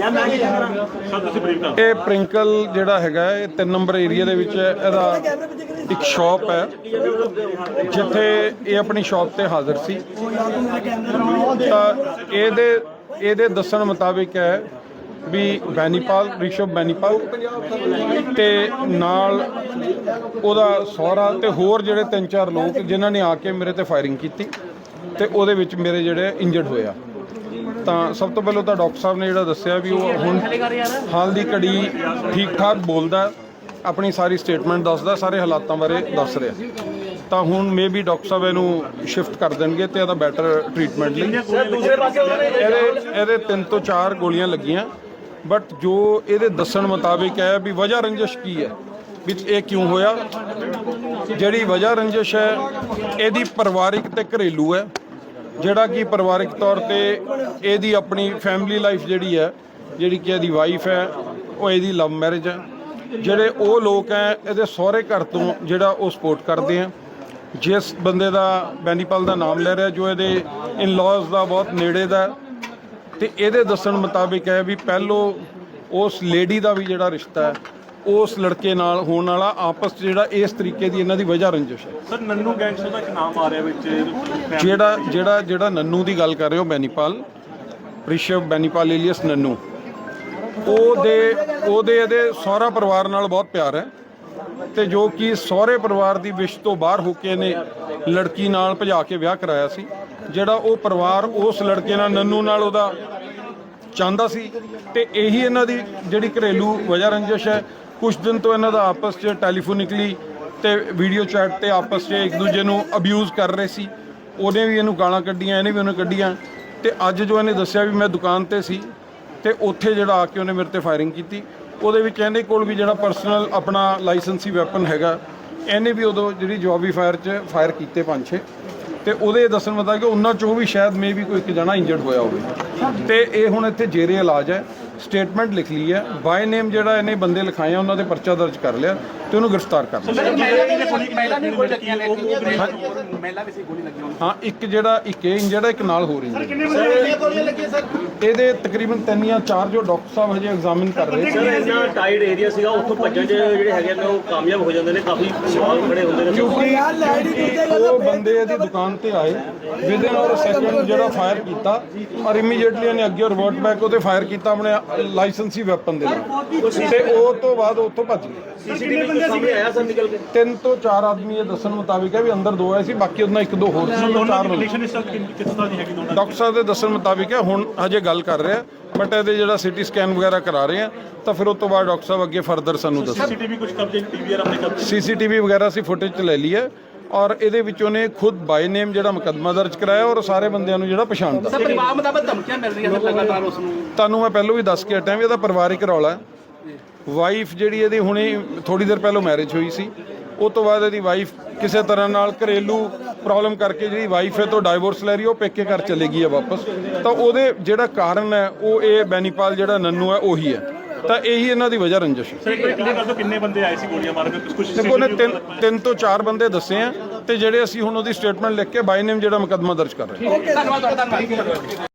Sir ਤੁਸੀਂ brief ਕਰ ਇਹ ਪ੍ਰਿੰਕਲ ਜਿਹੜਾ ਹੈਗਾ ਇਹ 3 ਨੰਬਰ ਏਰੀਆ ਦੇ ਵਿੱਚ ਹੈ। ਇਹਦਾ ਇੱਕ ਸ਼ਾਪ ਹੈ, ਜਿੱਥੇ ਇਹ ਆਪਣੀ ਸ਼ਾਪ ਤੇ ਹਾਜ਼ਰ ਸੀ ਤਾਂ ਇਹਦੇ ਇਹਦੇ ਦੱਸਣ ਮੁਤਾਬਿਕ ਹੈ ਵੀ ਬੈਨੀਪਾਲ, ਰਿਸ਼ਵ ਬੈਨੀਪਾਲ ਤੇ ਨਾਲ ਉਹਦਾ ਸਹੁਰਾ ਤੇ ਹੋਰ ਜਿਹੜੇ ਤਿੰਨ ਚਾਰ ਲੋਕ ਜਿਨ੍ਹਾਂ ਨੇ ਆ ਕੇ ਮੇਰੇ ਤੇ ਫਾਇਰਿੰਗ ਕੀਤੀ ਤੇ ਉਹਦੇ ਵਿੱਚ ਮੇਰੇ ਜਿਹੜੇ ਇੰਜਰਡ ਹੋਇਆ ਤਾਂ ਸਭ ਤੋਂ ਪਹਿਲਾਂ ਤਾਂ ਡਾਕਟਰ ਸਾਹਿਬ ਨੇ ਜਿਹੜਾ ਦੱਸਿਆ ਵੀ ਉਹ ਹੁਣ ਹਾਲ ਦੀ ਘੜੀ ਠੀਕ ਠਾਕ ਬੋਲਦਾ ਆਪਣੀ ਸਾਰੀ ਸਟੇਟਮੈਂਟ ਦੱਸਦਾ, ਸਾਰੇ ਹਾਲਾਤਾਂ ਬਾਰੇ ਦੱਸ ਰਿਹਾ। ਤਾਂ ਹੁਣ ਮੇਬੀ ਡਾਕਟਰ ਸਾਹਿਬ ਇਹਨੂੰ ਸ਼ਿਫਟ ਕਰ ਦੇਣਗੇ ਤੇ ਇਹਦਾ ਬੈਟਰ ਟ੍ਰੀਟਮੈਂਟ ਲਈ। ਇਹਦੇ ਇਹਦੇ ਤਿੰਨ ਤੋਂ ਚਾਰ ਗੋਲੀਆਂ ਲੱਗੀਆਂ ਬਟ ਜੋ ਇਹਦੇ ਦੱਸਣ ਮੁਤਾਬਿਕ ਹੈ ਵੀ ਵਜ੍ਹਾ ਰੰਜਿਸ਼ ਕੀ ਹੈ, ਵਿੱਚ ਇਹ ਕਿਉਂ ਹੋਇਆ? ਜਿਹੜੀ ਵਜ੍ਹਾ ਰੰਜਿਸ਼ ਹੈ, ਇਹਦੀ ਪਰਿਵਾਰਿਕ ਤੇ ਘਰੇਲੂ ਹੈ। ਜਿਹੜਾ ਕਿ ਪਰਿਵਾਰਿਕ ਤੌਰ ਤੇ ਇਹਦੀ ਆਪਣੀ ਫੈਮਿਲੀ ਲਾਈਫ ਜਿਹੜੀ ਹੈ ਜਿਹੜੀ ਕਿ ਇਹਦੀ ਵਾਈਫ ਹੈ ਉਹ ਇਹਦੀ ਲਵ ਮੈਰਿਜ ਹੈ। ਜਿਹੜੇ ਉਹ ਲੋਕ ਹੈ ਇਹਦੇ ਸਹੁਰੇ ਘਰ ਤੋਂ ਜਿਹੜਾ ਉਹ ਸਪੋਰਟ ਕਰਦੇ ਆ। ਜਿਸ ਬੰਦੇ ਦਾ ਬੈਨੀਪਾਲ ਦਾ ਨਾਮ ਲੈ ਰਿਹਾ ਜੋ ਇਹਦੇ ਇਨ-ਲॉज ਦਾ ਬਹੁਤ ਨੇੜੇ ਦਾ ਹੈ, ਤੇ ਇਹਦੇ ਦੱਸਣ ਮੁਤਾਬਿਕ ਹੈ ਵੀ ਪਹਿਲੋਂ ਉਸ ਲੇਡੀ ਦਾ ਵੀ ਜਿਹੜਾ ਰਿਸ਼ਤਾ ਹੈ ਉਸ ਲੜਕੇ ਨਾਲ ਹੋਣ ਵਾਲਾ ਆਪਸ 'ਚ ਜਿਹੜਾ ਇਸ ਤਰੀਕੇ ਦੀ ਇਹਨਾਂ ਦੀ ਵਜ੍ਹਾ ਰੰਜਿਸ਼ ਹੈ। ਸਰ ਨੰਨੂ ਗੈਂਗਸਟਰ ਦਾ ਇੱਕ ਨਾਮ ਆ ਰਿਹਾ ਵਿੱਚ? ਜਿਹੜਾ ਜਿਹੜਾ ਜਿਹੜਾ ਨੰਨੂ ਦੀ ਗੱਲ ਕਰ ਰਹੇ ਹੋ ਬੈਨੀਪਾਲ ਰਿਸ਼ਵ ਬੈਨੀਪਾਲ ਏਲੀਅਸ ਨੰਨੂ। ਉਹਦੇ ਉਹਦੇ ਇਹਦੇ ਸਹੁਰਾ ਪਰਿਵਾਰ ਨਾਲ ਬਹੁਤ ਪਿਆਰ ਹੈ ਤੇ ਜੋ ਕਿ ਸਹੁਰੇ ਪਰਿਵਾਰ ਦੀ ਵਿਸ਼ ਤੋਂ ਬਾਹਰ ਹੋ ਕੇ ਇਹਨੇ ਲੜਕੀ ਨਾਲ ਭਜਾ ਕੇ ਵਿਆਹ ਕਰਾਇਆ ਸੀ ਜਿਹੜਾ ਉਹ ਪਰਿਵਾਰ ਉਸ ਲੜਕੇ ਨਾਲ ਨੰਨੂ ਨਾਲ ਉਹਦਾ ਚਾਹੁੰਦਾ ਸੀ ਤੇ ਇਹੀ ਇਹਨਾਂ ਦੀ ਜਿਹੜੀ ਘਰੇਲੂ ਵਜ੍ਹਾ ਰੰਜਿਸ਼ ਹੈ। ਕੁਝ ਦਿਨ ਤੋਂ ਇਹਨਾਂ ਦਾ ਆਪਸ 'ਚ ਟੈਲੀਫੋਨਿਕਲੀ ਤੇ ਵੀਡੀਓ ਚੈਟ ਤੇ ਆਪਸ 'ਚ ਇੱਕ ਦੂਜੇ ਨੂੰ ਅਬਿਊਜ਼ ਕਰ ਰਹੇ ਸੀ। ਉਹਨੇ ਵੀ ਇਹਨੂੰ ਗਾਲਾਂ ਕੱਢੀਆਂ, ਇਹਨੇ ਵੀ ਉਹਨੂੰ ਕੱਢੀਆਂ। ਤੇ ਅੱਜ ਜੋ ਇਹਨੇ ਦੱਸਿਆ ਵੀ ਮੈਂ ਦੁਕਾਨ ਤੇ ਸੀ ਤੇ ਉੱਥੇ ਜਿਹੜਾ ਆ ਕੇ ਉਹਨੇ ਮੇਰੇ ਤੇ ਫਾਇਰਿੰਗ ਕੀਤੀ। ਉਹਦੇ ਵਿੱਚ ਇਹਦੇ ਕੋਲ ਵੀ ਜਿਹੜਾ ਪਰਸਨਲ ਆਪਣਾ ਲਾਇਸੈਂਸੀ ਵੈਪਨ ਹੈਗਾ, ਇਹਨੇ ਵੀ ਉਦੋਂ ਜਿਹੜੀ ਜਵਾਬੀ ਫਾਇਰ 'ਚ ਫਾਇਰ ਕੀਤੇ ਪੰਜ ਛੇ। ਤੇ ਉਹਦੇ ਦੱਸਣ ਮੁਤਾਬਕ ਉਹਨਾਂ ਚੋਂ ਵੀ ਸ਼ਾਇਦ ਮੇ ਵੀ ਕੋਈ ਇੱਕ ਜਣਾ ਇੰਜਰਡ ਹੋਇਆ ਹੋਵੇ। ਤੇ ਇਹ ਹੁਣ ਇੱਥੇ ਜੇਰੇ ਇਲਾਜ ਹੈ। ਸਟੇਟਮੈਂਟ ਲਿਖ ਲਈ ਹੈ ਬਾਈ ਨੇਮ ਜਿਹੜਾ ਇਹਨੇ ਬੰਦੇ ਲਿਖਾਏ ਆ ਉਹਨਾਂ ਦੇ ਪਰਚਾ ਦਰਜ ਕਰ ਲਿਆ ਤੇ ਉਹਨੂੰ ਗ੍ਰਿਫਤਾਰ ਕਰ ਲਿਆ। ਮਹਿਲਾ ਨੇ ਕੋਈ ਲੱਗੀਆਂ ਨੇ ਮਹਿਲਾ ਵੀ ਸੀ ਗੋਲੀ ਲੱਗੀ ਹੋਣੀ। ਹਾਂ ਇੱਕ ਜਿਹੜਾ ਇੱਕ ਇਹ ਹੈ ਇੱਕ ਨਾਲ ਹੋ ਰਹੀ ਕਿੰਨੇ ਵਜੇ ਗੋਲੀਆਂ ਲੱਗੀਆਂ ਸਰ। ਇਹਦੇ ਤਕਰੀਬਨ ਤਿੰਨ ਜਾਂ ਚਾਰ ਜੋ ਡਾਕਟਰ ਸਾਹਿਬ ਹਜੇ ਐਗਜ਼ਾਮਿਨ ਕਰ ਰਹੇ ਸੀ। ਸਰ ਇੰਨਾ ਟਾਈਟ ਏਰੀਆ ਸੀਗਾ ਉੱਥੋਂ ਭੱਜਣ 'ਚ ਜਿਹੜੇ ਹੈਗੇ ਨੇ ਉਹ ਕਾਮਯਾਬ ਹੋ ਜਾਂਦੇ ਨੇ ਕਾਫੀ ਸਵਾਲ ਖੜੇ ਹੁੰਦੇ ਨੇ। ਕਿਉਂਕਿ ਉਹ ਬੰਦੇ ਇਹਦੀ ਦੁਕਾਨ ਤੇ ਆਏ ਵਿਦਿਨ ਔਰ ਸੈਕਿੰਡ ਜਿਹੜਾ ਫਾਇਰ ਕੀਤਾ ਔਰ ਇਮੀਡੀਏਟਲੀ ਉਹਨੇ ਅੱਗੇ ਰਿਵਰਟ ਬੈਕ ਉਹਤੇ ਫਾਇਰ ਕੀਤਾ ਆਪਣੇ ਲਾਇਸੈਂਸੀ ਵੈਪਨ ਦੇ ਨਾਲ। ਤੇ ਉਹ ਤੋਂ ਬਾਅਦ ਉੱਥੋਂ ਭੱਜ ਗਏ। ਸੀਸੀਟੀਵੀ ਤੋਂ ਸਾਹਮਣੇ ਆਇਆ ਸਰ ਨਿਕਲ ਕੇ। ਤਿੰਨ ਤੋਂ ਚਾਰ ਆਦਮੀ ਇਹ ਦੱਸਣ ਮੁਤਾਬਿਕ ਹੈ ਵੀ ਅੰਦਰ ਦੋ ਆਏ ਸੀ ਬਾਕੀ ਉਹਨਾਂ ਇੱਕ ਦੋ ਹੋਰ ਸੀ ਦੋਨਾਂ ਚਾਰ ਬੰਦੇ ਦੋਨਾਂ ਡਾਕਟਰ ਸਾਹਿਬ ਦੇ ਦੱਸਣ ਮੁਤਾਬਿਕ ਹੈ ਹੁਣ ਹਜੇ ਗੱਲ ਕਰ ਰਿਹਾ ਬਟ ਇਹਦੇ ਜਿਹੜਾ ਸਿਟੀ ਸਕੈਨ ਵਗੈਰਾ ਕਰਾ ਰਹੇ ਆ ਤਾਂ ਫਿਰ ਉਸ ਤੋਂ ਬਾਅਦ ਡਾਕਟਰ ਸਾਹਿਬ ਅੱਗੇ ਫਰਦਰ ਸਾਨੂੰ ਦੱਸਣ ਸੀਸੀਟੀਵੀ ਕੁਝ ਕਬਜ਼ੇ ਟੀਵੀਆਰ ਆਪਣੇ ਕਬਜ਼ੇ? ਸੀਸੀਟੀਵੀ ਵਗੈਰਾ ਅਸੀਂ ਫੁਟੇਜ ਚ ਲੈ ਲਈ ਹੈ। ਔਰ ਇਹਦੇ ਵਿੱਚ ਉਹਨੇ ਖੁਦ ਬਾਈ ਨੇਮ ਜਿਹੜਾ ਮੁਕੱਦਮਾ ਦਰਜ ਕਰਾਇਆ ਔਰ ਸਾਰੇ ਬੰਦਿਆਂ ਨੂੰ ਜਿਹੜਾ ਪਛਾਣਦਾ ਸਰ ਪਰਿਵਾਰ ਮੁਤਾਬਕ ਧਮਕੀਆਂ ਮਿਲ ਰਹੀਆਂ ਸਰ ਲਗਾਤਾਰ ਉਸ ਨੂੰ। ਤੁਹਾਨੂੰ ਮੈਂ ਪਹਿਲਾਂ ਵੀ ਦੱਸ ਕੇ ਹਟਿਆ ਵੀ ਇਹਦਾ ਪਰਿਵਾਰਿਕ ਰੌਲਾ ਹੈ। ਵਾਈਫ ਜਿਹੜੀ ਇਹਦੀ ਹੁਣੇ ਥੋੜੀ ਦੇਰ ਪਹਿਲਾਂ ਮੈਰਿਜ ਹੋਈ ਸੀ। ਉਹ ਤੋਂ ਬਾਅਦ ਇਹਦੀ ਵਾਈਫ ਕਿਸੇ ਤਰ੍ਹਾਂ ਨਾਲ ਘਰੇਲੂ ਪ੍ਰੋਬਲਮ ਕਰਕੇ ਜਿਹੜੀ ਵਾਈਫ ਹੈ ਤੋਂ ਡਾਈਵੋਰਸ ਲੈ ਰਹੀ ਹੈ, ਉਹ ਪੇਕੇ ਘਰ ਚਲੇ ਗਈ ਹੈ ਵਾਪਸ। ਤਾਂ ਉਹਦੇ ਜਿਹੜਾ ਕਾਰਨ ਹੈ ਉਹ ਇਹ ਬੈਨੀਪਾਲ ਜਿਹੜਾ ਨੰਨੂ ਹੈ ਉਹੀ ਹੈ। ਤਾਂ ਇਹੀ ਇਹਨਾਂ ਦੀ ਵਜ੍ਹਾ ਰੰਜਿਸ਼ ਹੈ। ਸਰ ਇੱਕ ਕਲੀਅਰ ਕਰ ਦਿਓ ਕਿੰਨੇ ਬੰਦੇ ਆਏ ਸੀ ਗੋਲੀਆਂ ਮਾਰ ਕੇ ਕੁਝ ਕੁਝ ਦੇਖੋ ਉਹਨੇ ਤਿੰਨ ਤਿੰਨ ਤੋਂ ਚਾਰ ਬੰਦੇ ਦੱਸੇ ਆ ਤੇ ਜਿਹੜੇ ਅਸੀਂ ਹੁਣ ਉਹਦੀ ਸਟੇਟਮੈਂਟ ਲਿਖ ਕੇ ਬਾਈ ਨੇਮ ਜਿਹੜਾ ਮੁਕੱਦਮਾ ਦਰਜ ਕਰ ਰਹੇ ਹਾਂ। ਧੰਨਵਾਦ ਤੁਹਾਡਾ ਧੰਨਵਾਦ।